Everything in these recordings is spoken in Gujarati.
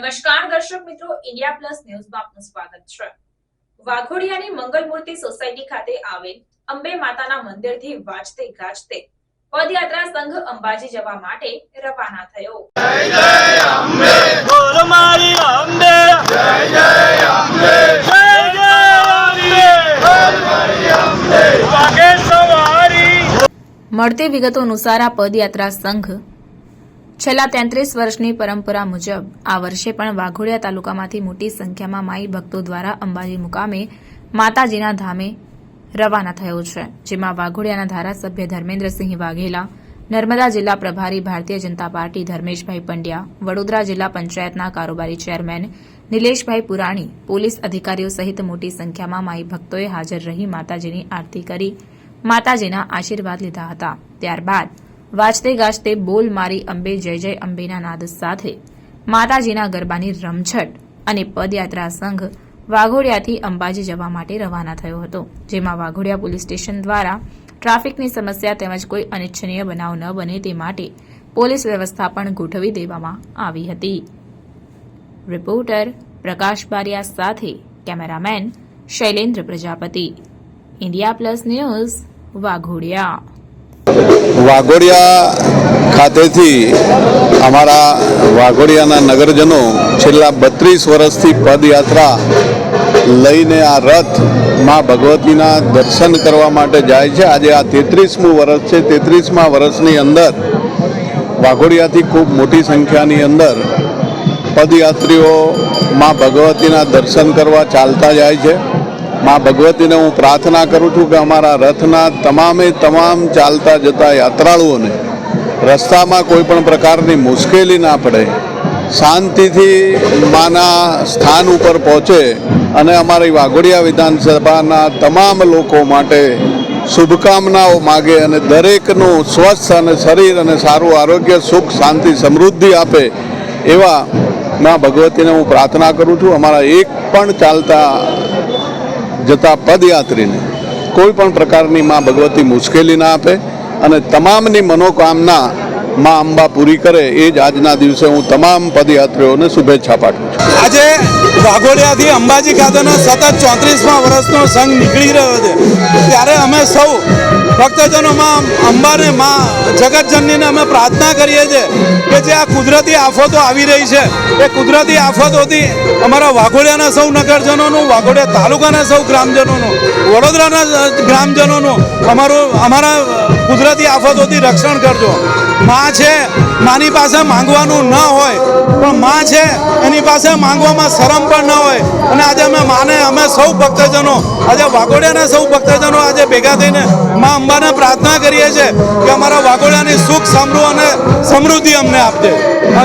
નમસ્કાર દર્શક મિત્રો ઇન્ડિયા પ્લસ ન્યૂઝમાં આપનું સ્વાગત છે. વાઘોડિયાની મંગલમૂર્તિ સોસાયટી ખાતે આવેલ અંબે માતાના મંદિરથી વાજતે ગાજતે પદયાત્રા સંઘ અંબાજી જવા માટે રવાના થયો. બોલ મારી અંબે. જય જય અંબે જય જય અંબે વાગે સવારી મળતી વિગતો અનુસાર આ પદયાત્રા સંઘ છેલ્લા તેત્રીસ વર્ષની પરંપરા મુજબ આ વર્ષે પણ વાઘોડિયા તાલુકામાંથી મોટી સંખ્યામાં માઈ ભક્તો દ્વારા અંબાજી મુકામે માતાજીના ધામે રવાના થયો છે, જેમાં વાઘોડિયાના ધારાસભ્ય ધર્મેન્દ્રસિંહ વાઘેલા, નર્મદા જિલ્લા પ્રભારી ભારતીય જનતા પાર્ટી ધર્મેશભાઈ પંડ્યા, વડોદરા જિલ્લા પંચાયતના કારોબારી ચેરમેન નિલેશભાઈ પુરાણી, પોલીસ અધિકારીઓ સહિત મોટી સંખ્યામાં માઈ ભક્તોએ હાજર રહી માતાજીની આરતી કરી માતાજીના આશીર્વાદ લીધા હતા. ત્યારબાદ વાજતે ગાજતે બોલ મારી અંબે, જય જય અંબેના નાદ સાથે. માતાજીના ગરબાની રમઝટ અને પદયાત્રા સંઘ વાઘોડિયાથી અંબાજી જવા માટે રવાના થયો હતો, જેમાં વાઘોડિયા પોલીસ સ્ટેશન દ્વારા ટ્રાફિકની સમસ્યા તેમજ કોઈ અનિચ્છનીય બનાવ ન બને તે માટે પોલીસ વ્યવસ્થા પણ ગોઠવી દેવામાં આવી હતી. રિપોર્ટર પ્રકાશ બારિયા સાથે cameraman Shailendra Prajapati. India plus news Waghodia. Waghodia ખાતેથી અમારા વાઘોડિયાના નગરજનો છેલ્લા બત્રીસ વર્ષથી પદયાત્રા લઈને આ રથમાં ભગવતીના દર્શન કરવા માટે જાય છે. આજે આ તેત્રીસમું વર્ષ છે. તેત્રીસમા વર્ષની અંદર વાઘોડિયાથી ખૂબ મોટી સંખ્યાની અંદર પદયાત્રીઓ માં ભગવતીના દર્શન કરવા ચાલતા જાય છે. માં ભગવતીને હું પ્રાર્થના કરું છું કે અમારા રથના તમામે તમામ ચાલતા જતા યાત્રાળુઓને રસ્તામાં કોઈ પણ પ્રકારની મુશ્કેલી ના પડે, શાંતિથી માના સ્થાન ઉપર પહોંચે અને અમારી વાઘોડિયા વિધાનસભાના તમામ લોકો માટે શુભકામનાઓ માગે અને દરેકનું સ્વસ્થ અને શરીર અને સારું આરોગ્ય, સુખ, શાંતિ, સમૃદ્ધિ આપે એવા માં ભગવતીને હું પ્રાર્થના કરું છું. અમારા એક પણ ચાલતા જતા પદયાત્રીને કોઈ પણ પ્રકારની માં ભગવતી મુશ્કેલી ના આપે અને તમામની મનોકામના માં અંબા પૂરી કરે એ જ આજના દિવસે હું તમામ પદયાત્રીઓને શુભેચ્છા પાઠવું છું. આજે વાઘોડિયાથી અંબાજી ખાતેનો સતત ચોત્રીસમાં વર્ષનો સંઘ નીકળી રહ્યો છે. ત્યારે અમે સૌ ભક્તજનોમાં અંબાને માં, જગતજનનીને અમે પ્રાર્થના કરીએ છીએ કે જે આ કુદરતી આફતો આવી રહી છે, એ કુદરતી આફતોથી અમારા વાઘોડિયાના સૌ નગરજનોનું, વાઘોડિયા તાલુકાના સૌ ગ્રામજનોનું, વડોદરાના ગ્રામજનોનું અમારું, અમારા કુદરતી આફતોથી રક્ષણ કરજો. માં છે, માની પાસે માંગવાનું ન હોય, પણ માં છે, એની પાસે માંગવામાં શરમ પણ ન હોય. અને આજે અમે સૌ ભક્તજનો, આજે વાઘોડિયાના સૌ ભક્તજનો આજે ભેગા થઈને મા અંબાને પ્રાર્થના કરીએ છીએ કે અમારા વાઘોડિયાની સુખ સમૃદ્ધ અને સમૃદ્ધિ અમને આપજે.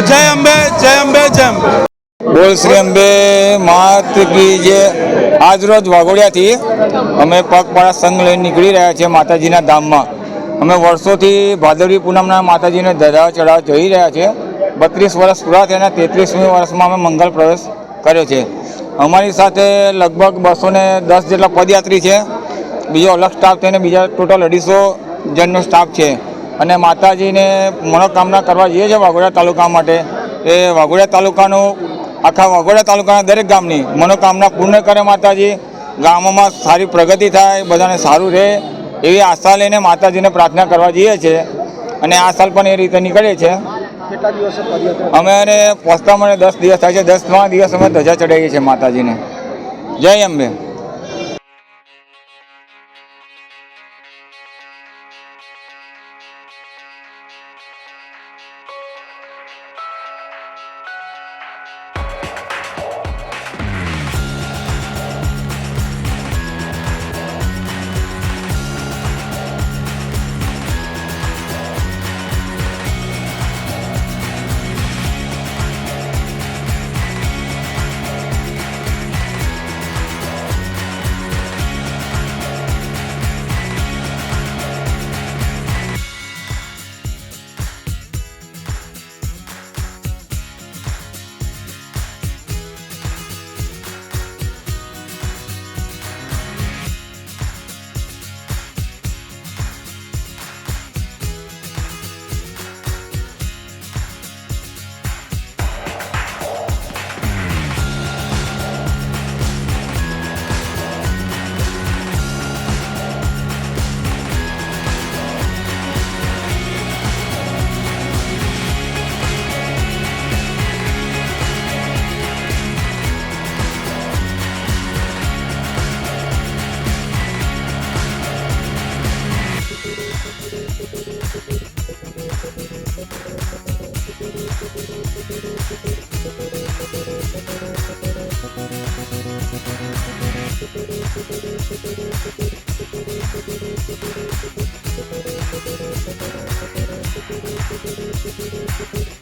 જય અંબે જય અંબે જય અંબે. બોલ શ્રી અંબે, માત કી જે આજ રોજ વાઘોડિયાથી અમે પગપાળા સંઘ લઈને નીકળી રહ્યા છીએ માતાજીના ધામમાં. અમે વર્ષોથી ભાદરવી પૂનમના માતાજીને ધરાવ ચઢાવ જઈ રહ્યા છીએ. બત્રીસ વર્ષ પૂરા થયાના તેત્રીસમી વર્ષમાં અમે મંગલ પ્રવેશ કર્યો છે. અમારી સાથે લગભગ બસો ને દસ જેટલા પદયાત્રી છે. બીજો અલગ સ્ટાફ થઈને બીજા ટોટલ અઢીસો જણનો સ્ટાફ છે. અને માતાજીને મનોકામના કરવા જઈએ છીએ વાઘોડિયા તાલુકા માટે, એ વાઘોડિયા તાલુકાનું, આખા વાઘોડિયા તાલુકાના દરેક ગામની મનોકામના પૂર્ણ કરે માતાજી. ગામોમાં સારી પ્રગતિ થાય, બધાને સારું રહે એવી આશા લઈને માતાજીને પ્રાર્થના કરવા જઈએ છીએ અને આ સાલ પણ એ રીતે અમે એને પહોંચતા મને દસ દિવસ થાય છે, દસ ત્રણ દિવસ અમે ધજા ચડાવીએ છીએ માતાજીને. જય અંબે. Thank